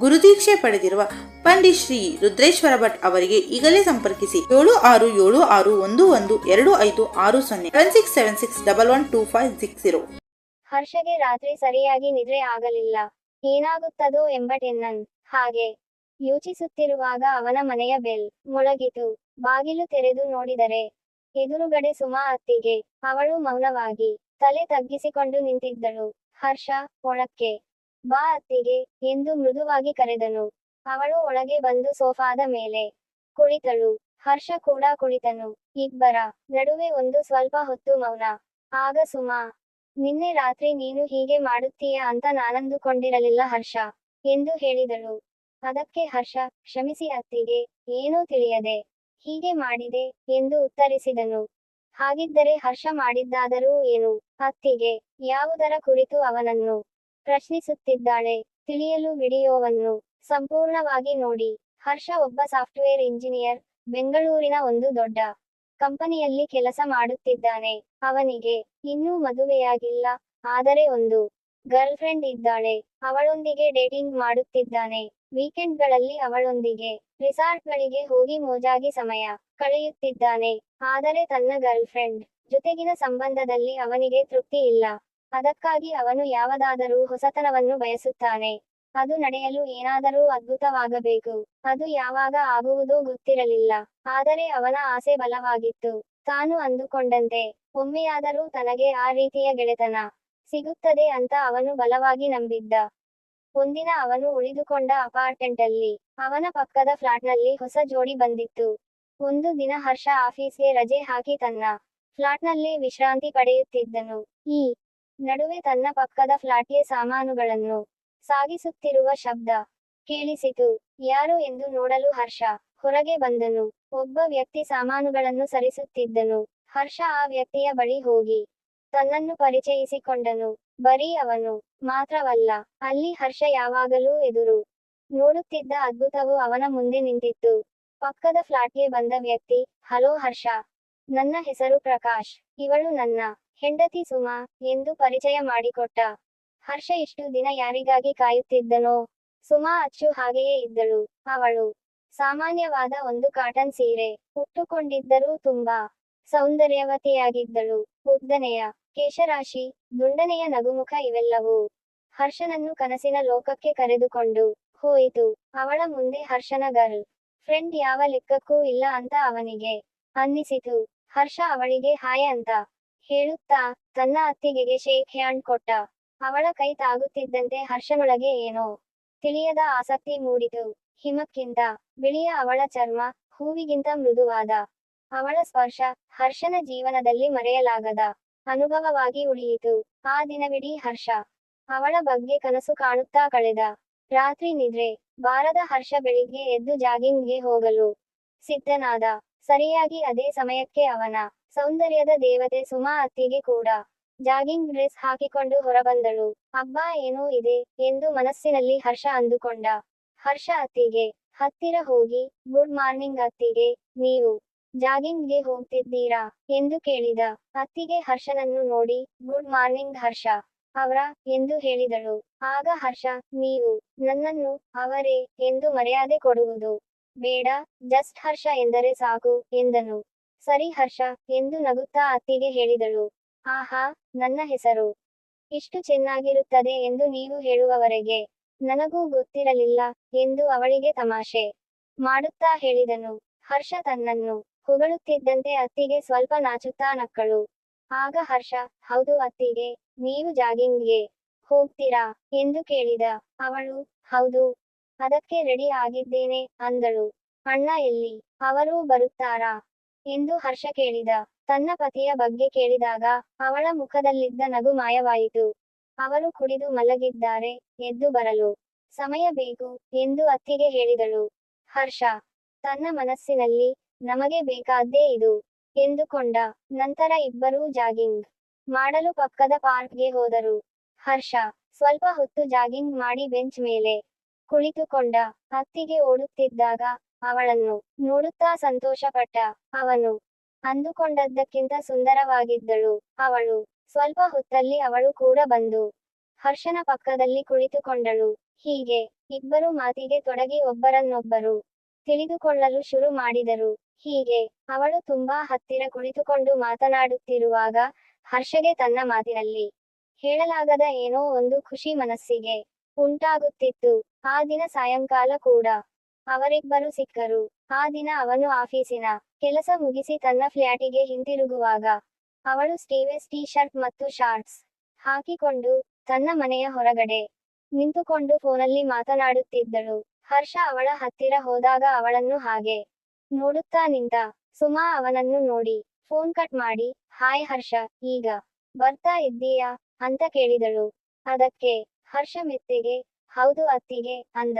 ಗುರುದೀಕ್ಷೆ ಪಡೆದಿರುವ ಪಂಡಿತ್ ಶ್ರೀ ರುದ್ರೇಶ್ವರ ಭಟ್ ಅವರಿಗೆ ಈಗಲೇ ಸಂಪರ್ಕಿಸಿ ಏಳು ಆರು ಏಳು ಆರು ಒಂದು ಒಂದು ಎರಡು ಐದು ಆರು ಸೊನ್ನೆ seven six seven six double one two five six zero ಹರ್ಷಗೆ ರಾತ್ರಿ ಸರಿಯಾಗಿ ನಿದ್ರೆ ಆಗಲಿಲ್ಲ. ಏನಾಗುತ್ತದೋ ಎಂಬ ಟೆನ್ನನ್. ಹಾಗೆ. ಯೋಚಿಸುತ್ತಿರುವಾಗ ಅವನ ಮನೆಯ ಬೆಲ್ ಮೊಳಗಿತು. ಬಾಗಿಲು ತೆರೆದು ನೋಡಿದರೆ ಎದುರುಗಡೆ ಸುಮಾ ಅತ್ತಿಗೆ. ಅವಳು ಮೌನವಾಗಿ ತಲೆ ತಗ್ಗಿಸಿಕೊಂಡು ನಿಂತಿದ್ದಳು. ಹರ್ಷ, ಒಳಕ್ಕೆ. ಬಾ ಅತ್ತಿಗೆ ಎಂದು ಮೃದುವಾಗಿ ಕರೆದನು. ಅವಳು ಒಳಗೆ ಬಂದು ಸೋಫಾದ ಮೇಲೆ ಕುಳಿತಳು. ಹರ್ಷ ಕೂಡ ಕುಳಿತನು. ಇಬ್ಬರ ನಡುವೆ ಒಂದು ಸ್ವಲ್ಪ ಹೊತ್ತು ಮೌನ. ಆಗ ಸುಮಾ, ನಿನ್ನೆ ರಾತ್ರಿ ನೀನು ಹೀಗೆ ಮಾಡುತ್ತೀಯ ಅಂತ ನಾನಂದುಕೊಂಡಿರಲಿಲ್ಲ ಹರ್ಷ, ಎಂದು ಹೇಳಿದಳು. ಅದಕ್ಕೆ ಹರ್ಷ, ಕ್ಷಮಿಸಿ ಅತ್ತಿಗೆ, ಏನೂ ತಿಳಿಯದೆ, ಹೀಗೆ ಮಾಡಿದೆ, ಎಂದು ಉತ್ತರಿಸಿದನು. ಹಾಗಿದ್ದರೆ ಹರ್ಷ ಮಾಡಿದ್ದಾದರೂ ಏನು? ಅತ್ತಿಗೆ, ಯಾವುದರ ಕುರಿತು ಅವನನ್ನು ಪ್ರಶ್ನಿಸುತ್ತಿದ್ದಾಳೆ. ತಿಳಿಯಲು ವಿಡಿಯೋವನ್ನು ಸಂಪೂರ್ಣವಾಗಿ ನೋಡಿ. ಹರ್ಷ ಒಬ್ಬ ಸಾಫ್ಟ್ವೇರ್ ಇಂಜಿನಿಯರ್, ಬೆಂಗಳೂರಿನ ಒಂದು ದೊಡ್ಡ ಕಂಪನಿಯಲ್ಲಿ ಕೆಲಸ ಮಾಡುತ್ತಿದ್ದಾನೆ. ಅವನಿಗೆ ಇನ್ನೂ ಮದುವೆಯಾಗಿಲ್ಲ, ಆದರೆ ಒಂದು ಗರ್ಲ್ ಫ್ರೆಂಡ್ ಇದ್ದಾಳೆ. ಅವಳೊಂದಿಗೆ ಡೇಟಿಂಗ್ ಮಾಡುತ್ತಿದ್ದಾನೆ. ವೀಕೆಂಡ್ಗಳಲ್ಲಿ ಅವಳೊಂದಿಗೆ ರಿಸಾರ್ಟ್ಗಳಿಗೆ ಹೋಗಿ ಮೋಜಾಗಿ ಸಮಯ ಕಳೆಯುತ್ತಿದ್ದಾನೆ. ಆದರೆ ತನ್ನ ಗರ್ಲ್ ಫ್ರೆಂಡ್ ಜೊತೆಗಿನ ಸಂಬಂಧದಲ್ಲಿ ಅವನಿಗೆ ತೃಪ್ತಿ ಇಲ್ಲ. ಅದಕ್ಕಾಗಿ ಅವನು ಯಾವುದಾದರೂ ಹೊಸತನವನ್ನು ಬಯಸುತ್ತಾನೆ. ಅದು ನಡೆಯಲು ಏನಾದರೂ ಅದ್ಭುತವಾಗಬೇಕು. ಅದು ಯಾವಾಗ ಆಗುವುದೋ ಗೊತ್ತಿರಲಿಲ್ಲ. ಆದರೆ ಅವನ ಆಸೆ ಬಲವಾಗಿತ್ತು. ತಾನು ಅಂದುಕೊಂಡಂತೆ, ಒಮ್ಮೆಯಾದರೂ ತನಗೆ ಆ ರೀತಿಯ ಗೆಳೆತನ ಸಿಗುತ್ತದೆ ಅಂತ ಅವನು ಬಲವಾಗಿ ನಂಬಿದ್ದ. ಒಂದಿನ ಅವನು ಉಳಿದುಕೊಂಡ ಅಪಾರ್ಟ್ಮೆಂಟಲ್ಲಿ, ಅವನ ಪಕ್ಕದ ಫ್ಲಾಟ್ನಲ್ಲಿ ಹೊಸ ಜೋಡಿ ಬಂದಿತ್ತು. ಒಂದು ದಿನ ಹರ್ಷ ಆಫೀಸ್ಗೆ ರಜೆ ಹಾಕಿ ತನ್ನ ಫ್ಲಾಟ್ನಲ್ಲೇ ವಿಶ್ರಾಂತಿ ಪಡೆಯುತ್ತಿದ್ದನು. ಈ ನಡುವೆ ತನ್ನ ಪಕ್ಕದ ಫ್ಲಾಟ್ಗೆ ಸಾಮಾನುಗಳನ್ನು ಸಾಗಿಸುತ್ತಿರುವ ಶಬ್ದ ಕೇಳಿಸಿತು. ಯಾರು ಎಂದು ನೋಡಲು ಹರ್ಷ ಹೊರಗೆ ಬಂದನು. ಒಬ್ಬ ವ್ಯಕ್ತಿ ಸಾಮಾನುಗಳನ್ನು ಸರಿಸುತ್ತಿದ್ದನು. ಹರ್ಷ ಆ ವ್ಯಕ್ತಿಯ ಬಳಿ ಹೋಗಿ ತನ್ನನ್ನು ಪರಿಚಯಿಸಿಕೊಂಡನು. ಬರೀ ಅವನು ಮಾತ್ರವಲ್ಲ, ಅಲ್ಲಿ ಹರ್ಷ ಯಾವಾಗಲೂ ಎದುರು ನೋಡುತ್ತಿದ್ದ ಅದ್ಭುತವು ಅವನ ಮುಂದೆ ನಿಂತಿತ್ತು. ಪಕ್ಕದ ಫ್ಲಾಟ್ಗೆ ಬಂದ ವ್ಯಕ್ತಿ, ಹಲೋ ಹರ್ಷ ನನ್ನ ಹೆಸರು ಪ್ರಕಾಶ್. ಇವಳು ನನ್ನ ಹೆಂಡತಿ ಸುಮಾ ಎಂದು ಪರಿಚಯ ಮಾಡಿಕೊಟ್ಟ. ಹರ್ಷ ಇಷ್ಟು ದಿನ ಯಾರಿಗಾಗಿ ಕಾಯುತ್ತಿದ್ದನೋ? ಸುಮಾ ಅಚ್ಚು ಹಾಗೆಯೇ ಇದ್ದಳು. ಅವಳು ಸಾಮಾನ್ಯವಾದ ಒಂದು ಕಾಟನ್ ಸೀರೆ ಉಟ್ಟುಕೊಂಡಿದ್ದರೂ ತುಂಬಾ ಸೌಂದರ್ಯವತಿಯಾಗಿದ್ದಳು. ಉದ್ದನೆಯ ಕೇಶರಾಶಿ, ದುಂಡನೆಯ ನಗುಮುಖ ಇವೆಲ್ಲವೂ ಹರ್ಷನನ್ನು ಕನಸಿನ ಲೋಕಕ್ಕೆ ಕರೆದುಕೊಂಡು ಹೋಯಿತು. ಅವಳ ಮುಂದೆ ಹರ್ಷನ ಗರ್ಲ್ ಫ್ರೆಂಡ್ ಯಾವ ಲೆಕ್ಕಕ್ಕೂ ಇಲ್ಲ ಅಂತ ಅವನಿಗೆ ಅನ್ನಿಸಿತು. ಹರ್ಷ ಅವಳಿಗೆ ಹಾಯ ಅಂತ ಹೇಳುತ್ತಾ ತನ್ನ ಅತ್ತಿಗೆಗೆ ಶೇಕ್ ಹ್ಯಾಂಡ್ ಕೊಟ್ಟ. ಅವಳ ಕೈ ತಾಗುತ್ತಿದ್ದಂತೆ ಹರ್ಷನೊಳಗೆ ಏನೋ ತಿಳಿಯದ ಆಸಕ್ತಿ ಮೂಡಿತು. ಹಿಮಕ್ಕಿಂತ ಬಿಳಿಯ ಅವಳ ಚರ್ಮ ಹೂವಿಗಿಂತ ಮೃದುವಾದ. ಅವಳ ಸ್ಪರ್ಶ ಹರ್ಷನ ಜೀವನದಲ್ಲಿ ಮರೆಯಲಾಗದ ಅನುಭವವಾಗಿ ಉಳಿಯಿತು. ಆ ದಿನವಿಡೀ ಹರ್ಷ ಅವಳ ಬಗ್ಗೆ ಕನಸು ಕಾಣುತ್ತಾ ಕಳೆದ. ರಾತ್ರಿ ನಿದ್ರೆ ಬಾರದ ಹರ್ಷ ಬೆಳಿಗ್ಗೆ ಎದ್ದು ಜಾಗಿಂಗ್ಗೆ ಹೋಗಲು ಸಿದ್ಧನಾದ. ಸರಿಯಾಗಿ ಅದೇ ಸಮಯಕ್ಕೆ ಅವನ ಸೌಂದರ್ಯದ ದೇವತೆ ಸುಮಾ ಅತ್ತಿಗೆ ಕೂಡ ಜಾಗಿಂಗ್ ಡ್ರೆಸ್ ಹಾಕಿಕೊಂಡು ಹೊರಬಂದಳು. ಅಬ್ಬಾ, ಏನೋ ಇದೆ ಎಂದು ಮನಸ್ಸಿನಲ್ಲಿ ಹರ್ಷ ಅಂದುಕೊಂಡ. ಹರ್ಷ ಅತ್ತಿಗೆ, ಹತ್ತಿರ ಹೋಗಿ, ಗುಡ್ ಮಾರ್ನಿಂಗ್ ಅತ್ತಿಗೆ, ನೀವು ಜಾಗಿಂಗ್ಗೆ ಹೋಗ್ತಿದ್ದೀರಾ? ಎಂದು ಕೇಳಿದ. ಅತ್ತಿಗೆ ಹರ್ಷನನ್ನು ನೋಡಿ, ಗುಡ್ ಮಾರ್ನಿಂಗ್ ಹರ್ಷ ಅವರ, ಎಂದು ಹೇಳಿದಳು. ಆಗ ಹರ್ಷ, ನೀವು ನನ್ನನ್ನು ಅವರೇ ಎಂದು ಮರ್ಯಾದೆ ಕೊಡುವುದು ಬೇಡ, ಜಸ್ಟ್ ಹರ್ಷ ಎಂದರೆ ಸಾಕು, ಎಂದನು. ಸರಿ ಹರ್ಷ, ಎಂದು ನಗುತ್ತಾ ಅತ್ತಿಗೆ ಹೇಳಿದಳು. ಆಹಾ, ನನ್ನ ಹೆಸರು. ಇಷ್ಟು ಚೆನ್ನಾಗಿರುತ್ತದೆ ಎಂದು ನೀವು ಹೇಳುವವರೆಗೆ ನನಗೂ ಗೊತ್ತಿರಲಿಲ್ಲ ಎಂದು ಅವಳಿಗೆ ತಮಾಷೆ ಮಾಡುತ್ತಾ ಹೇಳಿದನು. ಹರ್ಷ ತನ್ನನ್ನು ಹೊಗಳುತ್ತಿದ್ದಂತೆ ಅತ್ತಿಗೆ ಸ್ವಲ್ಪ ನಾಚುತ್ತಾ ನಕ್ಕಳು. ಆಗ ಹರ್ಷ, ಹೌದು ಅತ್ತಿಗೆ, ನೀವು ಜಾಗಿಂಗ್ಗೆ ಹೋಗ್ತೀರಾ ಎಂದು ಕೇಳಿದ ಅವಳು. ಹೌದು ಅದಕ್ಕೆ ರೆಡಿ ಆಗಿದ್ದೇನೆ ಅಂದಳು. ಅಣ್ಣ, ಎಲ್ಲಿ? ಅವರೂ ಬರುತ್ತಾರಾ ಎಂದು ಹರ್ಷ ಕೇಳಿದ. ತನ್ನ ಪತಿಯ ಬಗ್ಗೆ ಕೇಳಿದಾಗ ಅವಳ ಮುಖದಲ್ಲಿದ್ದ ನಗು ಮಾಯವಾಯಿತು. ಅವರು ಕುಡಿದು ಮಲಗಿದ್ದಾರೆ, ಎದ್ದು ಬರಲು. ಸಮಯ ಬೇಕು ಎಂದು ಅತ್ತಿಗೆ ಹೇಳಿದಳು. ಹರ್ಷ, ತನ್ನ ಮನಸ್ಸಿನಲ್ಲಿ ನಮಗೆ ಬೇಕಾದ್ದೇ ಇದು ಎಂದುಕೊಂಡ ನಂತರ ಇಬ್ಬರೂ ಜಾಗಿಂಗ್ ಮಾಡಲು ಪಕ್ಕದ ಪಾರ್ಕ್ಗೆ ಹೋದರು. ಹರ್ಷ, ಸ್ವಲ್ಪ ಹೊತ್ತು ಜಾಗಿಂಗ್ ಮಾಡಿ ಬೆಂಚ್ ಮೇಲೆ ಕುಳಿತುಕೊಂಡ ಹತ್ತಿಗೆ ಓಡುತ್ತಿದ್ದಾಗ ಅವಳನ್ನು ನೋಡುತ್ತಾ ಸಂತೋಷಪಟ್ಟ ಅವನು ಅಂದುಕೊಂಡದ್ದಕ್ಕಿಂತ ಸುಂದರವಾಗಿದ್ದಳು. ಅವಳು ಸ್ವಲ್ಪ ಹೊತ್ತಲ್ಲಿ ಅವಳು ಕೂಡ ಬಂದು ಹರ್ಷನ ಪಕ್ಕದಲ್ಲಿ ಕುಳಿತುಕೊಂಡಳು. ಹೀಗೆ ಇಬ್ಬರು ಮಾತಿಗೆ ತೊಡಗಿ ಒಬ್ಬರನ್ನೊಬ್ಬರು ತಿಳಿದುಕೊಳ್ಳಲು ಶುರು ಮಾಡಿದರು. ಹೀಗೆ ಅವಳು ತುಂಬಾ ಹತ್ತಿರ ಕುಳಿತುಕೊಂಡು ಮಾತನಾಡುತ್ತಿರುವಾಗ ಹರ್ಷಗೆ ತನ್ನ ಮಾತಿನಲ್ಲಿ ಹೇಳಲಾಗದ ಏನೋ ಒಂದು ಖುಷಿ ಮನಸ್ಸಿಗೆ ಉಂಟಾಗುತ್ತಿತ್ತು. ಆ ದಿನ ಸಾಯಂಕಾಲ ಕೂಡ. ಅವರಿಬ್ಬರು ಸಿಕ್ಕರು. ಆ ದಿನ ಅವನು ಆಫೀಸಿನ ಕೆಲಸ ಮುಗಿಸಿ ತನ್ನ ಫ್ಲ್ಯಾಟಿಗೆ ಹಿಂತಿರುಗುವಾಗ ಅವಳು ಸ್ಟೀವೆಸ್ ಟೀ ಶರ್ಟ್ ಮತ್ತು ಶಾರ್ಟ್ಸ್ ಹಾಕಿಕೊಂಡು ತನ್ನ ಮನೆಯ ಹೊರಗಡೆ ನಿಂತುಕೊಂಡು ಫೋನಲ್ಲಿ ಮಾತನಾಡುತ್ತಿದ್ದಳು. ಹರ್ಷ ಅವಳ ಹತ್ತಿರ ಹೋದಾಗ ಅವಳನ್ನು ಹಾಗೆ ನೋಡುತ್ತಾ ನಿಂತ, ಸುಮಾ ಅವನನ್ನು ನೋಡಿ, ಫೋನ್ ಕಟ್ ಮಾಡಿ, ಹಾಯ್ ಹರ್ಷ, ಈಗ ಬರ್ತಾ ಇದ್ದೀಯಾ? ಅಂತ ಕೇಳಿದಳು. ಅದಕ್ಕೆ ಹರ್ಷ ಮೆತ್ತಿಗೆ ಹೌದು ಅತ್ತಿಗೆ ಅಂದ.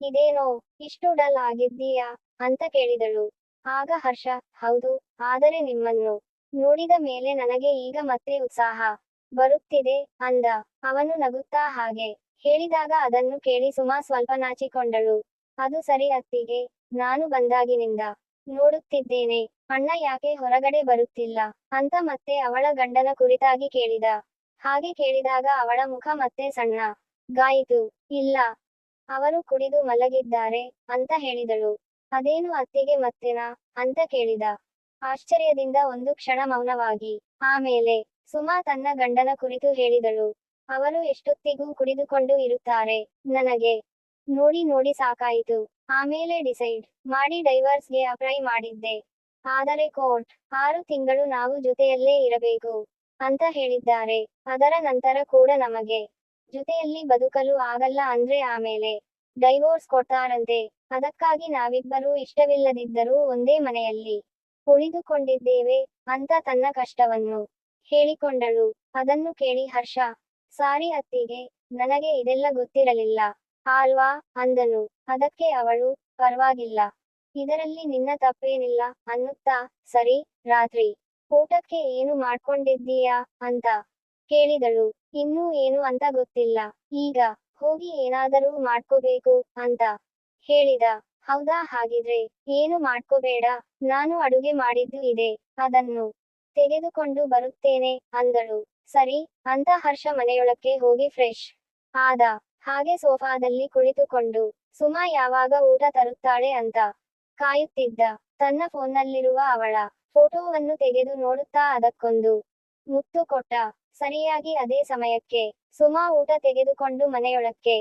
ಇದೇನೋ, ಇಷ್ಟು ಡಲ್ ಆಗಿದ್ದೀಯಾ? ಅಂತ ಕೇಳಿದಳು. ಆಗ ಹರ್ಷ, ಹೌದು, ಆದರೆ ನಿಮ್ಮನ್ನು ನೋಡಿದ ಮೇಲೆ ನನಗೆ ಈಗ ಮತ್ತೆ ಉತ್ಸಾಹ ಬರುತ್ತಿದೆ ಅಂದ. ಅವನು ನಗುತ್ತಾ ಹಾಗೆ ಹೇಳಿದಾಗ ಅದನ್ನು ಕೇಳಿ ಸುಮಾ ಸ್ವಲ್ಪ ನಾಚಿಕೊಂಡಳು. ಅದು ಸರಿ ಅತ್ತಿಗೆ, ನಾನು ಬಂದಾಗಿನಿಂದ ನೋಡುತ್ತಿದ್ದೇನೆ. ಅಣ್ಣ ಯಾಕೆ ಹೊರಗಡೆ ಬರುತ್ತಿಲ್ಲ ಅಂತ ಮತ್ತೆ ಅವಳ ಗಂಡನ ಕುರಿತಾಗಿ ಕೇಳಿದ. ಹಾಗೆ ಕೇಳಿದಾಗ ಅವಳ ಮುಖ ಮತ್ತೆ ಸಣ್ಣ ಗಾಯಿತು. ಇಲ್ಲ, ಅವರು ಕುಡಿದು ಮಲಗಿದ್ದಾರೆ ಅಂತ ಹೇಳಿದಳು. ಅದೇನು ಅತ್ತಿಗೆ ಮತ್ತೆನಾ ಅಂತ ಕೇಳಿದ. ಆಶ್ಚರ್ಯದಿಂದ ಒಂದು ಕ್ಷಣ ಮೌನವಾಗಿ. ಆಮೇಲೆ ಸುಮಾ ತನ್ನ ಗಂಡನ ಕುರಿತು ಹೇಳಿದಳು. ಅವರು ಎಷ್ಟೊತ್ತಿಗೂ ಕುಡಿದುಕೊಂಡು ಇರುತ್ತಾರೆ, ನನಗೆ ನೋಡಿ ನೋಡಿ ಸಾಕಾಯಿತು. ಆಮೇಲೆ ಡಿಸೈಡ್ ಮಾಡಿ ಡೈವರ್ಸ್ಗೆ ಅಪ್ಲೈ ಮಾಡಿದ್ದೆ. ಆದರೆ ಕೋರ್ಟ್ ಆರು ತಿಂಗಳು ನಾವು ಜೊತೆಯಲ್ಲೇ ಇರಬೇಕು ಅಂತ ಹೇಳಿದ್ದಾರೆ. ಅದರ ನಂತರ ಕೂಡ ನಮಗೆ ಜೊತೆಯಲ್ಲಿ ಬದುಕಲು ಆಗಲ್ಲ ಅಂದ್ರೆ ಆಮೇಲೆ ಡೈವೋರ್ಸ್ ಕೊಡ್ತಾರಂತೆ. ಅದಕ್ಕಾಗಿ ನಾವಿಬ್ಬರೂ ಇಷ್ಟವಿಲ್ಲದಿದ್ದರೂ ಒಂದೇ ಮನೆಯಲ್ಲಿ ಉಳಿದುಕೊಂಡಿದ್ದೇವೆ ಅಂತ ತನ್ನ ಕಷ್ಟವನ್ನು ಹೇಳಿಕೊಂಡಳು. ಅದನ್ನು ಕೇಳಿ ಹರ್ಷ, ಸಾರಿ ಅತ್ತಿಗೆ, ನನಗೆ ಇದೆಲ್ಲ ಗೊತ್ತಿರಲಿಲ್ಲ. ಆಲ್ವಾ? ಅಂದನು. ಅದಕ್ಕೆ ಅವಳು ಪರವಾಗಿಲ್ಲ. ಇದರಲ್ಲಿ ನಿನ್ನ ತಪ್ಪೇನಿಲ್ಲ ಅನ್ನುತ್ತಾ, ಸರಿ, ರಾತ್ರಿ, ಊಟಕ್ಕೆ ಏನು ಮಾಡ್ಕೊಂಡಿದ್ದೀಯಾ? ಅಂತ ಕೇಳಿದಳು. ಇನ್ನೂ ಏನು ಅಂತ ಗೊತ್ತಿಲ್ಲ. ಈಗ ಹೋಗಿ ಏನಾದರೂ ಮಾಡ್ಕೋಬೇಕು ಅಂತ ಹೇಳಿದ. ಹೌದಾ ಹಾಗಿದ್ರೆ ಏನು ಮಾಡ್ಕೋಬೇಡ. ನಾನು ಅಡುಗೆ ಮಾಡಿದ್ದು ಇದೆ. ಅದನ್ನು ತೆಗೆದುಕೊಂಡು ಬರುತ್ತೇನೆ ಅಂದಳು. ಸರಿ ಅಂತ ಹರ್ಷ ಮನೆಯೊಳಕ್ಕೆ ಹೋಗಿ ಫ್ರೆಶ್ ಆದ ಹಾಗೆ ಸೋಫಾದಲ್ಲಿ ಕುಳಿತುಕೊಂಡು ಸುಮಾ ಯಾವಾಗ ಊಟ ತರುತ್ತಾಳೆ ಅಂತ ಕಾಯುತ್ತಿದ್ದ. ತನ್ನ ಫೋನ್ನಲ್ಲಿರುವ ಅವಳ ಫೋಟೋವನ್ನು ತೆಗೆದು ನೋಡುತ್ತಾ ಅದಕ್ಕೊಂದು ಮುತ್ತು ಕೊಟ್ಟ. ಸರಿಯಾಗಿ ಅದೇ ಸಮಯಕ್ಕೆ ಸುಮಾ ಊಟ ತೆಗೆದುಕೊಂಡು ಮನೆಯೊಳಕ್ಕೆ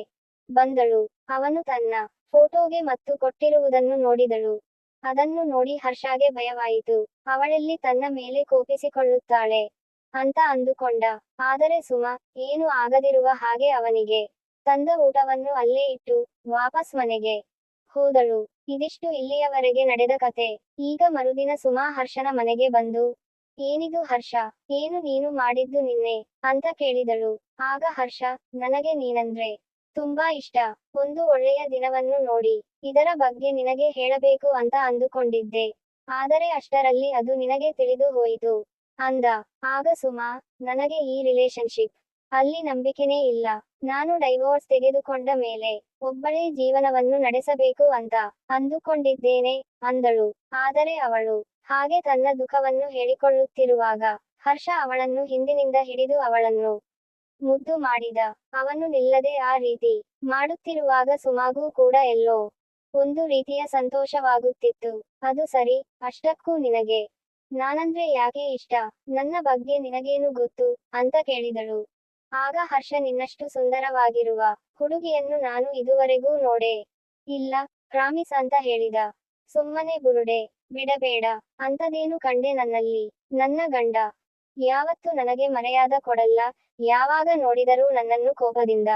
ಬಂದಳು. ಅವನು ತನ್ನ ಫೋಟೋಗೆ ಮತ್ತು ಕೊಟ್ಟಿರುವುದನ್ನು ನೋಡಿದಳು. ಅದನ್ನು ನೋಡಿ ಹರ್ಷಾಗೆ ಭಯವಾಯಿತು. ಅವಳೆಲ್ಲಿ ತನ್ನ ಮೇಲೆ ಕೋಪಿಸಿಕೊಳ್ಳುತ್ತಾಳೆ ಅಂತ ಅಂದುಕೊಂಡ. ಆದರೆ ಸುಮಾ, ಏನು ಆಗದಿರುವ ಹಾಗೆ ಅವನಿಗೆ ತಂದ ಊಟವನ್ನು ಅಲ್ಲೇ ಇಟ್ಟು ವಾಪಸ್ ಮನೆಗೆ ಹೋದಳು. ಇದಿಷ್ಟು ಇಲ್ಲಿಯವರೆಗೆ ನಡೆದ ಕತೆ. ಈಗ ಮರುದಿನ ಸುಮಾ ಹರ್ಷನ ಮನೆಗೆ ಬಂದು ಏನಿದು ಹರ್ಷ? ಏನು ನೀನು ಮಾಡಿದ್ದು ನಿನ್ನೆ? ಅಂತ ಕೇಳಿದಳು. ಆಗ ಹರ್ಷ, ನನಗೆ ನೀನಂದ್ರೆ ತುಂಬಾ ಇಷ್ಟ. ಒಂದು ಒಳ್ಳೆಯ ದಿನವನ್ನು ನೋಡಿ. ಇದರ ಬಗ್ಗೆ ನಿನಗೆ ಹೇಳಬೇಕು ಅಂತ ಅಂದುಕೊಂಡಿದ್ದೆ. ಆದರೆ ಅಷ್ಟರಲ್ಲಿ ಅದು ನಿನಗೆ ತಿಳಿದು ಹೋಯಿತು. ಅಂದ. ಆಗ ಸುಮಾ, ನನಗೆ ಈ ರಿಲೇಶನ್ಶಿಪ್ ಅಲ್ಲಿ ನಂಬಿಕೆನೇ ಇಲ್ಲ. ನಾನು ಡೈವೋರ್ಸ್ ತೆಗೆದುಕೊಂಡ ಮೇಲೆ ಒಬ್ಬಳೇ ಜೀವನವನ್ನು ನಡೆಸಬೇಕು ಅಂತ ಅಂದುಕೊಂಡಿದ್ದೇನೆ, ಅಂದಳು. ಆದರೆ ಅವಳು ಹಾಗೆ ತನ್ನ ದುಃಖವನ್ನು ಹೇಳಿಕೊಳ್ಳುತ್ತಿರುವಾಗ ಹರ್ಷ ಅವಳನ್ನು ಹಿಂದಿನಿಂದ ಹಿಡಿದು ಅವಳನ್ನು ಮುದ್ದು ಮಾಡಿದ. ಅವನು ನಿಲ್ಲದೆ ಆ ರೀತಿ ಮಾಡುತ್ತಿರುವಾಗ ಸುಮಾಗೂ ಕೂಡ ಎಲ್ಲೋ ಒಂದು ರೀತಿಯ ಸಂತೋಷವಾಗುತ್ತಿತ್ತು. ಅದು ಸರಿ, ಅಷ್ಟಕ್ಕೂ ನಿನಗೆ. ನಾನಂದ್ರೆ ಯಾಕೆ ಇಷ್ಟ? ನನ್ನ ಬಗ್ಗೆ ನಿನಗೇನು ಗೊತ್ತು? ಅಂತ ಕೇಳಿದಳು. ಆಗ ಹರ್ಷ ನಿನ್ನಷ್ಟು ಸುಂದರವಾಗಿರುವ ಹುಡುಗಿಯನ್ನು ನಾನು ಇದುವರೆಗೂ ನೋಡೇ ಇಲ್ಲ, ಪ್ರಾಮಿಸ್ ಅಂತ ಹೇಳಿದ. ಸುಮ್ಮನೆ ಬುರುಡೆ. ಬಿಡಬೇಡ. ಅಂತದೇನು ಕಂಡೆ ನನ್ನಲ್ಲಿ? ನನ್ನ ಗಂಡ. ಯಾವತ್ತು ನನಗೆ ಮರೆಯಾದ ಕೊಡಲ್ಲ. ಯಾವಾಗ ನೋಡಿದರೂ ನನ್ನನ್ನು ಕೋಪದಿಂದ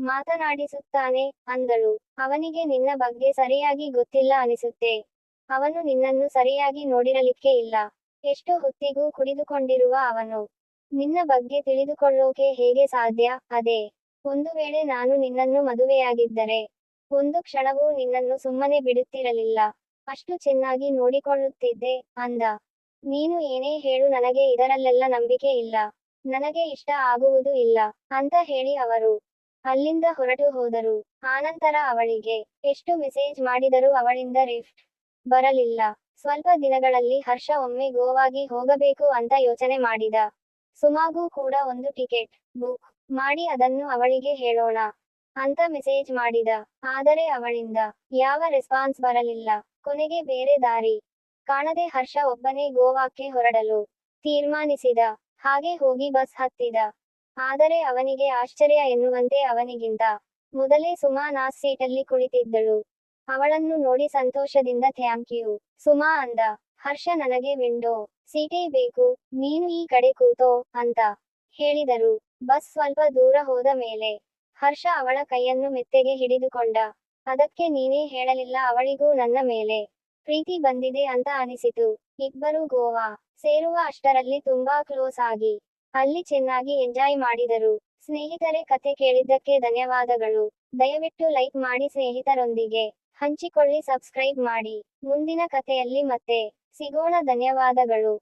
ಮಾತನಾಡಿಸುತ್ತಾನೆ ಅಂದಳು. ಅವನಿಗೆ ನಿನ್ನ ಬಗ್ಗೆ ಸರಿಯಾಗಿ ಗೊತ್ತಿಲ್ಲ ಅನಿಸುತ್ತೆ. ಅವನು ನಿನ್ನನ್ನು ಸರಿಯಾಗಿ ನೋಡಿರಲಿಕ್ಕೆ ಇಲ್ಲ. ಎಷ್ಟು ಹೊತ್ತಿಗೂ ಕುಡಿದುಕೊಂಡಿರುವ ಅವನು. ನಿನ್ನ ಬಗ್ಗೆ ತಿಳಿದುಕೊಳ್ಳೋಕೆ ಹೇಗೆ ಸಾಧ್ಯ? ಅದೇ. ಒಂದು ವೇಳೆ ನಾನು ನಿನ್ನನ್ನು ಮದುವೆಯಾಗಿದ್ದರೆ, ಒಂದು ಕ್ಷಣವೂ ನಿನ್ನನ್ನು ಸುಮ್ಮನೆ ಬಿಡುತ್ತಿರಲಿಲ್ಲ. ಅಷ್ಟು ಚೆನ್ನಾಗಿ ನೋಡಿಕೊಳ್ಳುತ್ತಿದ್ದೆ, ಅಂದ. ನೀನು ಏನೇ ಹೇಳು ನನಗೆ ಇದರಲ್ಲೆಲ್ಲ ನಂಬಿಕೆ ಇಲ್ಲ. ನನಗೆ ಇಷ್ಟ ಆಗುವುದು ಇಲ್ಲ, ಅಂತ ಹೇಳಿ ಅವರು. ಅಲ್ಲಿಂದ ಹೊರಟು ಹೋದರು. ಆನಂತರ ಅವಳಿಗೆ ಎಷ್ಟು ಮೆಸೇಜ್ ಮಾಡಿದರೂ ಅವಳಿಂದ ರಿಫ್ಟ್ ಬರಲಿಲ್ಲ. ಸ್ವಲ್ಪ ದಿನಗಳಲ್ಲಿ ಹರ್ಷ ಒಮ್ಮೆ ಗೋವಾಗಿ ಹೋಗಬೇಕು ಅಂತ ಯೋಚನೆ ಮಾಡಿದ. ಸುಮಾಗೂ ಕೂಡ ಒಂದು ಟಿಕೆಟ್ ಬುಕ್ ಮಾಡಿ ಅದನ್ನು ಅವಳಿಗೆ ಹೇಳೋಣ, ಅಂತ ಮೆಸೇಜ್ ಮಾಡಿದ. ಆದರೆ ಅವಳಿಂದ ಯಾವ ರೆಸ್ಪಾನ್ಸ್ ಬರಲಿಲ್ಲ. ಕೊನೆಗೆ ಬೇರೆ ದಾರಿ. ಕಾಣದೆ ಹರ್ಷ ಒಬ್ಬನೇ ಗೋವಾಕ್ಕೆ ಹೊರಡಲು ತೀರ್ಮಾನಿಸಿದ. ಹಾಗೆ ಹೋಗಿ ಬಸ್ ಹತ್ತಿದ. ಆದರೆ ಅವನಿಗೆ ಆಶ್ಚರ್ಯ ಎನ್ನುವಂತೆ ಅವನಿಗಿಂತ. ಮೊದಲೇ ಸುಮಾ ನಾಸ್ ಸೀಟಲ್ಲಿ ಕುಳಿತಿದ್ದಳು. ಅವಳನ್ನು ನೋಡಿ ಸಂತೋಷದಿಂದ ಥ್ಯಾಂಕ್ ಯು. ಸುಮಾ ಅಂದ. ಹರ್ಷ ನನಗೆ ವಿಂಡೋ, ಸೀಟೇ ಬೇಕು, ನೀನು ಈ ಕಡೆ ಕೂತೋ ಅಂತ ಹೇಳಿದರು. ಬಸ್ ಸ್ವಲ್ಪ ದೂರ ಹೋದ ಮೇಲೆ ಹರ್ಷ ಅವಳ ಕೈಯನ್ನು ಮೆತ್ತೆಗೆ ಹಿಡಿದುಕೊಂಡ. ಅದಕ್ಕೆ ನೀನೇ ಹೇಳಲಿಲ್ಲ ಅವಳಿಗೂ ನನ್ನ ಮೇಲೆ. ಪ್ರೀತಿ ಬಂದಿದೆ ಅಂತ ಅನಿಸಿತು. ಇಬ್ಬರು ಗೋವಾ ಸೇರುವ ಅಷ್ಟರಲ್ಲಿ ತುಂಬಾ ಕ್ಲೋಸ್ ಆಗಿ, ಅಲ್ಲಿ ಚೆನ್ನಾಗಿ ಎಂಜಾಯ್ ಮಾಡಿದರು. ಸ್ನೇಹಿತರೆ, ಕತೆ ಕೇಳಿದ್ದಕ್ಕೆ ಧನ್ಯವಾದಗಳು. ದಯವಿಟ್ಟು ಲೈಕ್ ಮಾಡಿ ಸ್ನೇಹಿತರೊಂದಿಗೆ ಹಂಚಿಕೊಳ್ಳಿ, ಸಬ್ಸ್ಕ್ರೈಬ್ ಮಾಡಿ. ಮುಂದಿನ ಕಥೆಯಲ್ಲಿ ಮತ್ತೆ ಸಿಗೋಣ, ಧನ್ಯವಾದಗಳು.